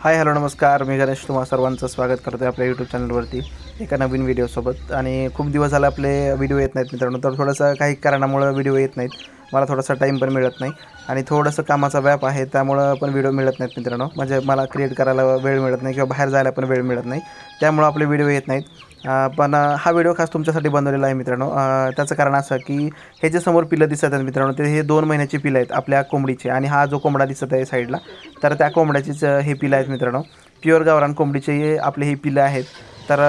Hi hello नमस्कार. मी गणेश तुम्हा सर्वांचं स्वागत करतो आहे आपल्या यूट्यूब चॅनलवरती एका नवीन व्हिडिओसोबत आणि खूप दिवस झाले आपले व्हिडिओ येत नाहीत मित्रांनो तर थोडंसं काही कारणामुळं व्हिडिओ येत नाहीत. मला थोडासा टाईम पण मिळत नाही. आणि थोडंसं कामाचा व्याप आहे त्यामुळं पण व्हिडिओ मिळत नाहीत मित्रांनो. म्हणजे मला क्रिएट करायला वेळ मिळत नाही किंवा बाहेर जायला पण वेळ मिळत नाही. त्यामुळं आपले व्हिडिओ येत नाहीत. पण हा व्हिडिओ खास तुमच्यासाठी बनवलेला आहे मित्रांनो. त्याचं कारण असं की हे जे समोर पिलं दिसत आहेत मित्रांनो ते हे दोन महिन्याची पिलं आहेत आपल्या कोंबडीचे आणि हा जो कोंबडा दिसत आहे साईडला तर त्या कोंबड्याचीच हे पिलं आहेत मित्रांनो. प्युअर गावरान कोंबडीचे हे आपले हे पिलं आहेत. तर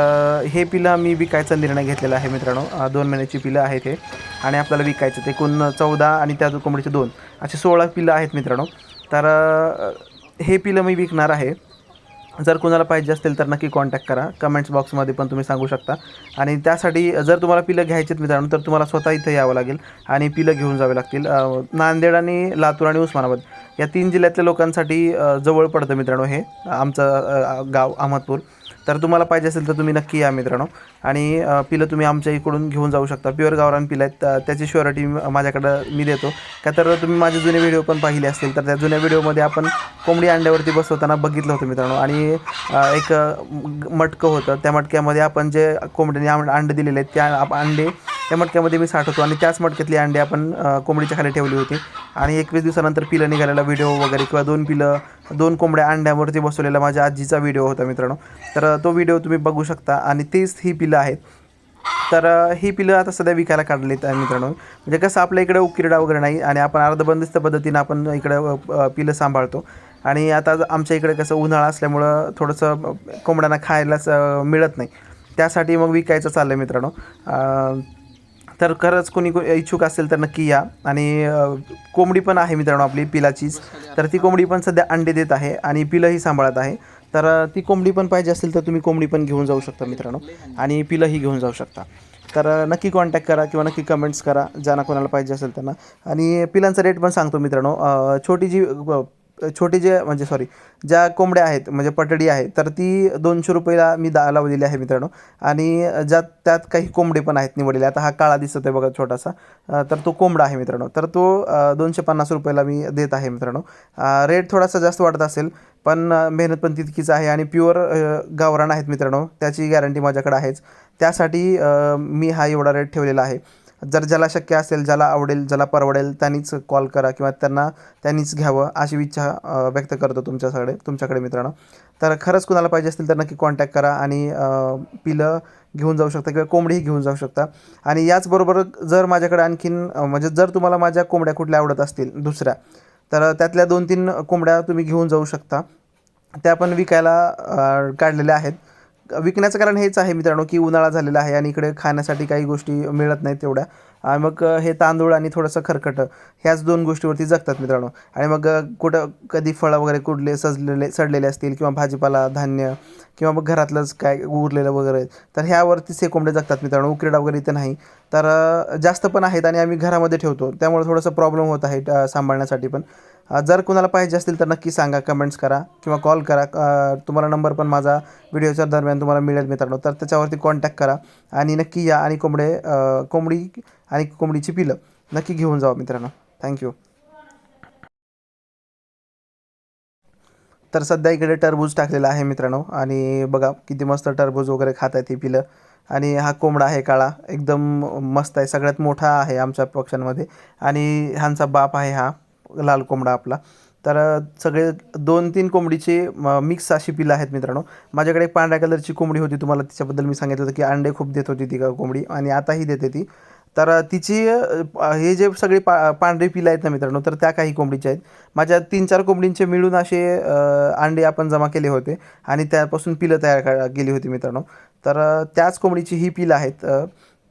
हे पिलं मी विकायचा निर्णय घेतलेला आहे मित्रांनो. दोन महिन्याची पिलं आहेत हे आणि आपल्याला विकायचं ते एकूण चौदा आणि त्या जो कोंबडीचे दोन असे सोळा पिलं आहेत मित्रांनो. तर हे पिलं मी विकणार आहे. जर कुणाला पाहिजे असतील तर नक्की कॉन्टॅक्ट करा. कमेंट्स बॉक्समध्ये पण तुम्ही सांगू शकता. आणि त्यासाठी जर तुम्हाला पिलं घ्यायचे आहेत मित्रांनो तर तुम्हाला स्वतः इथं यावं लागेल आणि पिलं घेऊन जावे लागतील. नांदेड आणि लातूर आणि उस्मानाबाद या तीन जिल्ह्यातल्या लोकांसाठी जवळ पडतं मित्रांनो हे. आमचं गाव अहमदपूर. तर तुम्हाला पाहिजे असेल तर तुम्ही नक्की या मित्रांनो. आणि पिलं तुम्ही आमच्या इकडून घेऊन जाऊ शकता. प्युअर गावरान पिलं आहेत त्याची शुअरिटी माझ्याकडं मी देतो. का तर तुम्ही माझे जुने व्हिडिओ पण पाहिले असतील तर त्या जुन्या व्हिडिओमध्ये आपण कोंबडी अंड्यावरती बसवताना बघितलं होतं मित्रांनो. आणि एक मटकं होतं. त्या मटक्यामध्ये आपण जे कोंबडीने अंडे दिलेले आहेत त्या अंडे त्या मटक्यामध्ये मी साठवतो. आणि त्याच मटक्यातली अंडे आपण कोंबडीच्या खाली ठेवली होती. आणि एकवीस दिवसानंतर पिलं निघालेला व्हिडिओ वगैरे किंवा दोन पिलं दोन कोंबड्या अंड्यावरती बसवलेला माझ्या आजीचा व्हिडिओ होता मित्रांनो. तर तो व्हिडिओ तुम्ही बघू शकता आणि तीच ही पिलं आहेत. तर ही पिलं आता सध्या विकायला काढलीत आहे मित्रांनो. म्हणजे कसं आपल्या इकडे उकिरडा वगैरे नाही आणि आपण अर्धबंदिस्त पद्धतीनं आपण इकडे पिलं सांभाळतो. आणि आता आमच्या इकडे कसं उन्हाळा असल्यामुळं थोडंसं कोंबड्यांना खायलाच मिळत नाही. त्यासाठी मग विकायचं चाललं आहे मित्रांनो तर खरंच कोणी को- इच्छुक असेल तर नक्की या. आणि कोंबडी पण आहे मित्रांनो आपली पिलाचीच. तर ती कोंबडी पण सध्या अंडे देत आहे आणि पिलंही सांभाळत आहे. तर ती कोंबडी पण पाहिजे असेल तर तुम्ही कोंबडी पण घेऊन जाऊ शकता मित्रांनो. आणि पिलंही घेऊन जाऊ शकता. तर नक्की कॉन्टॅक्ट करा किंवा नक्की कमेंट्स करा. ज्यांना कोणाला पाहिजे असेल त्यांना. आणि पिलांचा रेट पण सांगतो मित्रांनो. छोटी जी छोटी जे म्हणजे सॉरी ज्या कोंबड्या आहेत म्हणजे पटडी आहे तर ती दोनशे रुपयाला मी दा लावलेली आहे मित्रांनो. आणि ज्यात त्यात काही कोंबडे पण आहेत निवडलेले. आता हा काळा दिसत आहे बघा छोटासा. तर तो कोंबडा आहे मित्रांनो. तर तो दोनशे पन्नास रुपयाला मी देत आहे मित्रांनो. रेट थोडासा जास्त वाटत असेल पण मेहनत पण तितकीच आहे. आणि प्युअर गावरान आहेत मित्रांनो. त्याची गॅरंटी माझ्याकडे आहेच. त्यासाठी मी हा एवढा रेट ठेवलेला आहे. जर ज्याला शक्य असेल ज्याला आवडेल ज्याला परवडेल त्यांनीच कॉल करा किंवा त्यांना त्यांनीच घ्यावं अशी इच्छा व्यक्त करतो तुमच्याकडे तुमच्याकडे मित्रांनो. तर खरंच कुणाला पाहिजे असतील तर नक्की कॉन्टॅक्ट करा आणि पिलं घेऊन जाऊ शकता किंवा कोंबडीही घेऊन जाऊ शकता. आणि याचबरोबर जर माझ्याकडे आणखीन म्हणजे जर तुम्हाला माझ्या कोंबड्या कुठल्या आवडत असतील दुसऱ्या तर त्यातल्या दोन तीन कोंबड्या तुम्ही घेऊन जाऊ शकता. त्या पण विकायला काढलेल्या आहेत. विकण्याचं कारण हेच आहे मित्रांनो की उन्हाळा झालेला आहे आणि इकडे खाण्यासाठी काही गोष्टी मिळत नाहीत तेवढ्या. आणि मग हे तांदूळ आणि थोडंसं खरकटं ह्याच दोन गोष्टीवरती जगतात मित्रांनो. आणि मग कुठं कधी फळं वगैरे कुठले सजलेले सडलेले असतील किंवा भाजीपाला धान्य किंवा मग घरातलंच काय उरलेलं वगैरे तर ह्यावरतीच हे कोंबडे जगतात मित्रांनो. उकिरडा वगैरे इथे नाही. तर जास्त पण आहेत आणि आम्ही घरामध्ये ठेवतो. त्यामुळे थोडंसं प्रॉब्लेम होत आहे सांभाळण्यासाठी पण. जर कुणाला पाहिजे असतील तर नक्की सांगा कमेंट्स करा किंवा कॉल करा. तुम्हाला नंबर पण माझा व्हिडिओच्या दरम्यान तुम्हाला मिळेल मित्रांनो. तर त्याच्यावरती कॉन्टॅक्ट करा आणि नक्की या आणि कोंबडे कोंबडी आणि कोंबडीची पिलं नक्की घेऊन जावा मित्रांनो. थँक्यू तर सध्या इकडे टरबूज टाकलेला आहे मित्रांनो आणि बघा किती मस्त टरबूज वगैरे खात आहेत ही पिलं. आणि हा कोंबडा आहे काळा एकदम मस्त आहे सगळ्यात मोठा आहे आमच्या पक्ष्यांमध्ये. आणि ह्यांचा बाप आहे हा. लाल कोंबडा आपला. तर सगळे दोन तीन कोंबडीचे मिक्स अशी पिलं आहेत मित्रांनो. माझ्याकडे एक पांढऱ्या कलरची कोंबडी होती तुम्हाला तिच्याबद्दल मी सांगितलं होतं की अंडे खूप देत होती ती का कोंबडी आणि आताही देते ती. तर तिची हे जे सगळे पा पांढरे पिलं आहेत ना मित्रांनो तर त्या काही कोंबडीच्या आहेत. माझ्या तीन चार कोंबडींचे मिळून असे अंडे आपण जमा केले होते आणि त्यापासून पिलं तयार केली होती मित्रांनो. तर त्याच कोंबडीची ही पिलं आहेत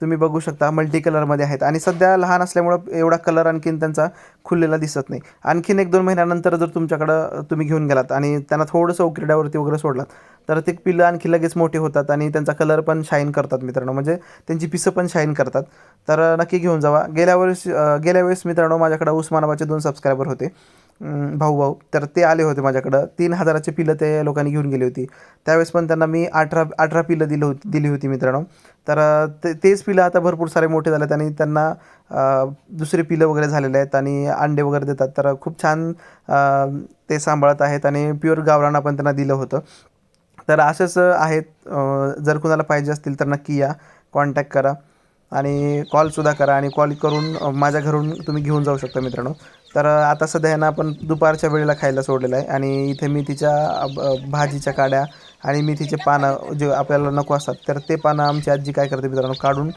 तुम्ही बघू शकता मल्टी कलरमध्ये आहेत. आणि सध्या लहान असल्यामुळं एवढा कलर आणखीन त्यांचा खुललेला दिसत नाही. आणखीन एक दोन महिन्यानंतर जर तुमच्याकडं तुम्ही घेऊन गेलात आणि त्यांना थोडंसं उकिरड्यावरती वगैरे सोडलात तर ते पिलं आणखी लगेच मोठे होतात आणि त्यांचा कलर पण शाईन करतात मित्रांनो. म्हणजे त्यांची पिसं पण शाईन करतात. तर नक्की घेऊन जावा. गेल्या वेळेस गेल्या वेळेस मित्रांनो माझ्याकडं उस्मानाबादचे दोन सबस्क्रायबर होते. भाऊ भाऊ. तर ते आले होते माझ्याकडं. तीन हजाराचे पिलं ते लोकांनी घेऊन गेली होती. त्यावेळेस पण त्यांना मी अठरा अठरा पिलं दिलं होती दिली होती मित्रांनो. तर ते तेच पिलं आता भरपूर सारे मोठे झालेत आणि त्यांना दुसरे पिलं वगैरे झालेले आहेत आणि अंडे वगैरे देतात. तर खूप छान ते सांभाळत आहेत आणि प्युअर गावरांना पण त्यांना दिलं होतं. तर असंच आहेत. जर कुणाला पाहिजे असतील तर नक्की या. कॉन्टॅक्ट करा आणि कॉलसुद्धा करा आणि कॉल करून माझ्या घरून तुम्ही घेऊन जाऊ शकता मित्रांनो. तर आता सध्या ह्यांना आपण दुपारच्या वेळेला खायला सोडलेलं आहे. आणि इथे मेथीच्या भाजीच्या काड्या आणि मेथीचे पानं जे आपल्याला नको असतात तर ते पानं आमची आजी काय करते मित्रांनो काढून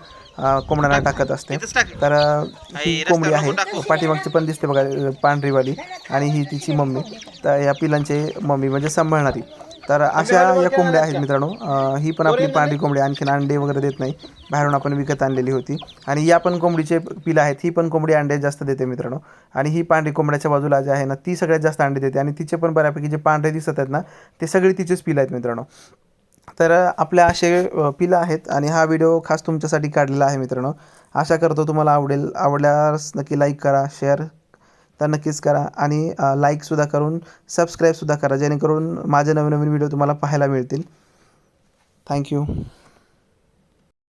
कोंबड्यांना टाकत असते. तर ही कोंबडी आहे. पाठीमागची पण दिसते बघा पांढरीवाली आणि ही तिची मम्मी. तर या पिलांची मम्मी म्हणजे सांभाळणारी. तर अशा या कोंबड्या आहेत मित्रांनो अं, ही पण आपली पांढरी कोंबडी आणखीन अंडे वगैरे देत नाही. बाहेरून आपण विकत आणलेली होती. आणि या पण कोंबडीचे पिलं आहेत. ही पण कोंबडी अंडे जास्त देते मित्रांनो. आणि ही पांढरी कोंबड्याच्या बाजूला जे आहे ना ती सगळ्यात जास्त अंडे देते. आणि तिचे पण बऱ्यापैकी जे पांढरे दिसत आहेत ना ते सगळे तिचेच पिलं आहेत मित्रांनो. तर आपल्या असे अ, पिलं आहेत आणि हा व्हिडिओ खास तुमच्यासाठी काढलेला आहे मित्रांनो. आशा करतो तुम्हाला आवडेल. आवडल्यास नक्की लाईक करा शेअर तर नक्कीच करा आणि लाईकसुद्धा करून सबस्क्राईबसुद्धा करा जेणेकरून माझे नवीन नवीन व्हिडिओ तुम्हाला पाहायला मिळतील. थँक्यू